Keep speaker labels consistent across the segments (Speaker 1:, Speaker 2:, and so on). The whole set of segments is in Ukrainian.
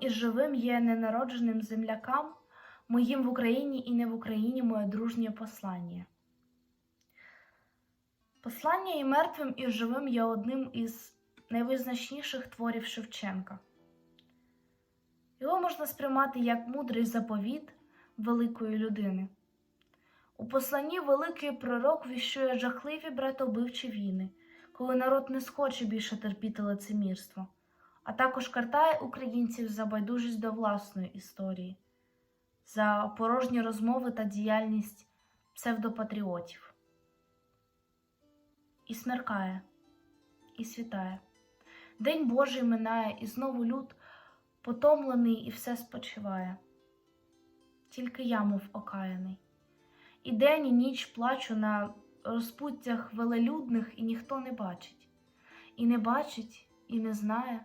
Speaker 1: і живим є ненародженим землякам, моїм в Україні і не в Україні моє дружнє послання. Послання і мертвим, і живим є одним із найвизначніших творів Шевченка. Його можна сприймати як мудрий заповіт великої людини. У посланні великий пророк віщує жахливі братовбивчі війни, коли народ не схоче більше терпіти лицемірство, а також картає українців за байдужість до власної історії, за порожні розмови та діяльність псевдопатріотів. І смеркає, і світає. День Божий минає, і знову люд потомлений і все спочиває. Тільки я, мов окаяний. І день, і ніч плачу на розпуттях велелюдних, і ніхто не бачить. І не бачить, і не знає.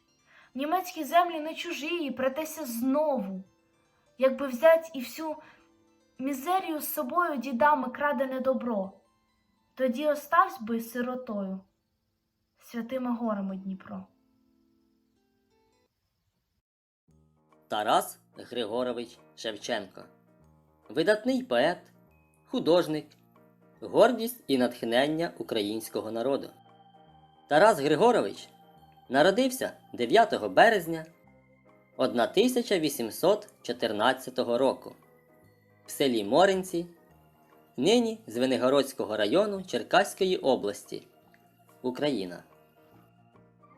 Speaker 1: Німецькі землі не чужі, претеся знову, якби взять і всю мізерію з собою дідами крадене добро, тоді оставсь би сиротою, святими горами Дніпро.
Speaker 2: Тарас Григорович Шевченко. Видатний поет, художник, гордість і натхнення українського народу. Тарас Григорович народився 9 березня 1814 року в селі Моринці, нині Звенигородського району Черкаської області, Україна.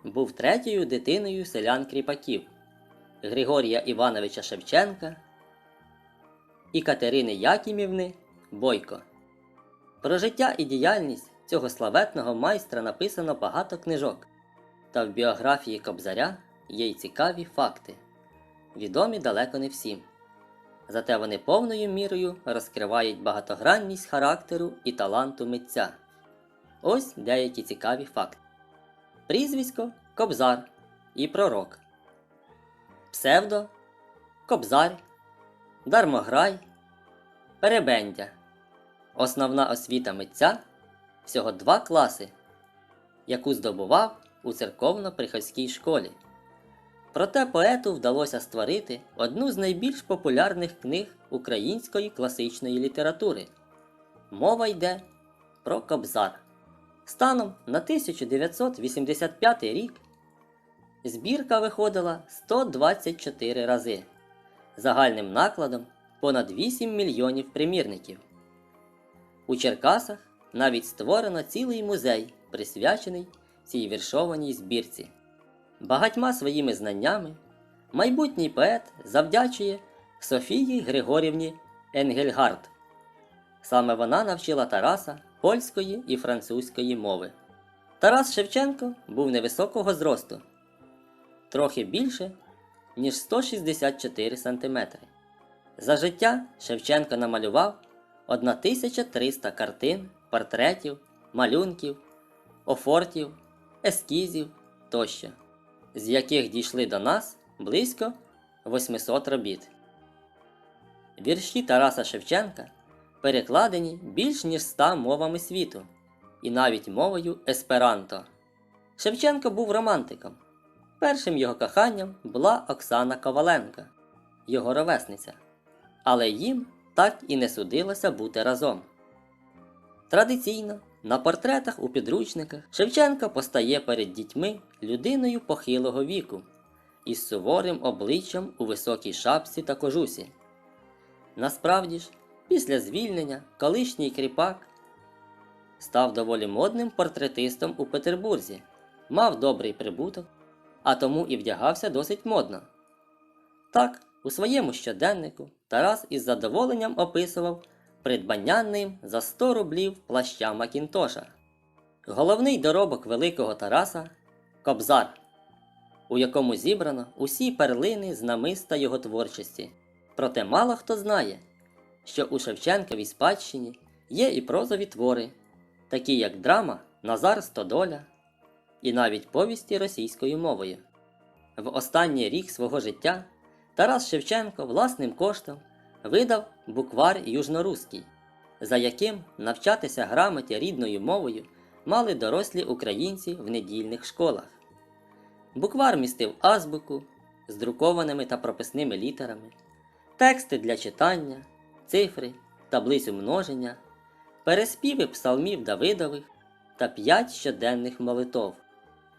Speaker 2: Був третьою дитиною селян кріпаків Григорія Івановича Шевченка і Катерини Якімівни Бойко. Про життя і діяльність цього славетного майстра написано багато книжок, та в біографії Кобзаря є й цікаві факти, відомі далеко не всім. Зате вони повною мірою розкривають багатогранність характеру і таланту митця. Ось деякі цікаві факти. Прізвисько Кобзар і Пророк. Псевдо Кобзар, Дармограй, Перебендя. Основна освіта митця всього два класи, яку здобував у церковно-приходській школі. Проте поету вдалося створити одну з найбільш популярних книг української класичної літератури. Мова йде про Кобзар. Станом на 1985 рік збірка виходила 124 рази, загальним накладом понад 8 мільйонів примірників. У Черкасах навіть створено цілий музей, присвячений цій віршованій збірці. Багатьма своїми знаннями майбутній поет завдячує Софії Григорівні Енгельгард. Саме вона навчила Тараса польської і французької мови. Тарас Шевченко був невисокого зросту, трохи більше, ніж 164 см. За життя Шевченко намалював 1300 картин, портретів, малюнків, офортів, ескізів тощо, з яких дійшли до нас близько 800 робіт. Вірші Тараса Шевченка перекладені більш ніж ста мовами світу, і навіть мовою есперанто. Шевченко був романтиком. Першим його коханням була Оксана Коваленка, його ровесниця, але їм так і не судилося бути разом. Традиційно на портретах у підручниках Шевченко постає перед дітьми людиною похилого віку із суворим обличчям у високій шапці та кожусі. Насправді ж, після звільнення колишній кріпак став доволі модним портретистом у Петербурзі, мав добрий прибуток, а тому і вдягався досить модно. Так, у своєму щоденнику Тарас із задоволенням описував придбання ним за 100 рублів плаща Макінтоша. Головний доробок великого Тараса Кобзар, у якому зібрано усі перлини з намиста його творчості. Проте мало хто знає, що у Шевченковій спадщині є і прозові твори, такі як драма Назар Стодоля і навіть повісті російською мовою. В останній рік свого життя Тарас Шевченко власним коштом видав буквар южноруський, за яким навчатися грамоті рідною мовою мали дорослі українці в недільних школах. Буквар містив азбуку з друкованими та прописними літерами, тексти для читання, цифри, таблицю множення, переспіви псалмів Давидових та п'ять щоденних молитов.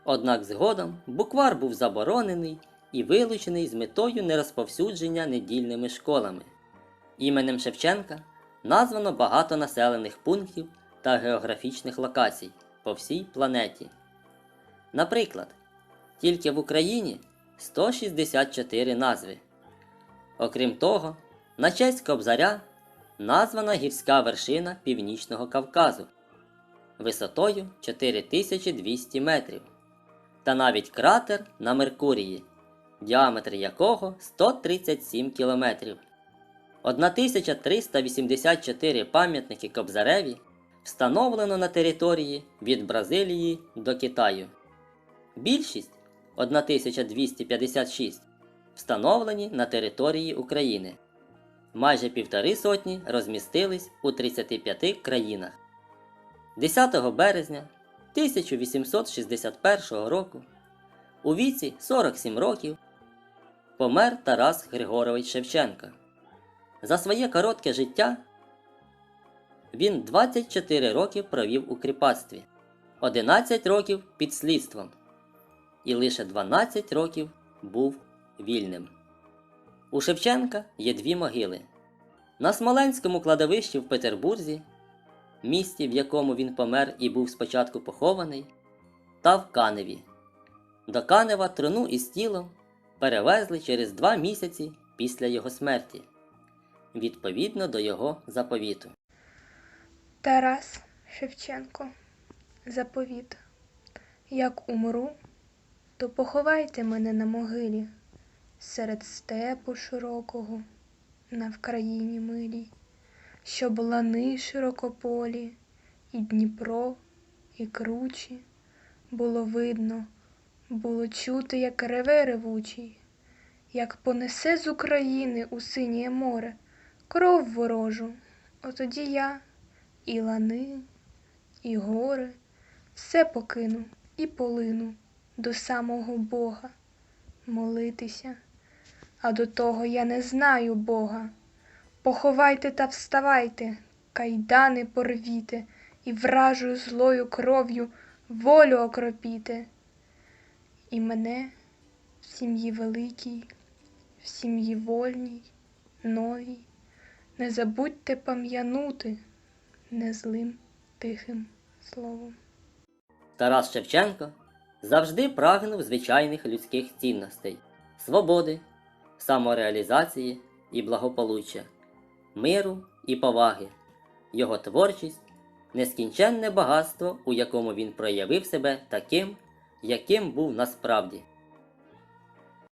Speaker 2: Однак згодом буквар був заборонений і вилучений з метою нерозповсюдження недільними школами. Іменем Шевченка названо багато населених пунктів та географічних локацій по всій планеті. Наприклад, тільки в Україні 164 назви. Окрім того, на честь Кобзаря названа гірська вершина Північного Кавказу висотою 4200 метрів, та навіть кратер на Меркурії, діаметр якого 137 кілометрів. 1384 пам'ятники Кобзареві встановлено на території від Бразилії до Китаю. Більшість 1256 встановлені на території України. Майже півтори сотні розмістились у 35 країнах. 10 березня 1861 року у віці 47 років помер Тарас Григорович Шевченко. За своє коротке життя він 24 роки провів у кріпацтві, 11 років під слідством і лише 12 років був вільним. У Шевченка є дві могили. На Смоленському кладовищі в Петербурзі, місті, в якому він помер і був спочатку похований, та в Каневі. До Канева труну із тілом перевезли через два місяці після його смерті, відповідно до його заповіту.
Speaker 3: Тарас Шевченко. Заповіт. Як умру, то поховайте мене на могилі серед степу широкого, на Вкраїні милій, щоб лани широкополі, і Дніпро, і кручі було видно, було чути, як реве ревучий, як понесе з України у синє море кров ворожу, отоді я і лани, і гори, все покину і полину до самого Бога молитися, а до того я не знаю Бога. Поховайте та вставайте, кайдани порвіте і вражою злою кров'ю волю окропіте. І мене в сім'ї великій, в сім'ї вольній, новій, не забудьте пам'янути незлим тихим словом.
Speaker 2: Тарас Шевченко завжди прагнув звичайних людських цінностей свободи, самореалізації і благополуччя, миру і поваги, його творчість, нескінченне багатство, у якому він проявив себе таким, яким був насправді.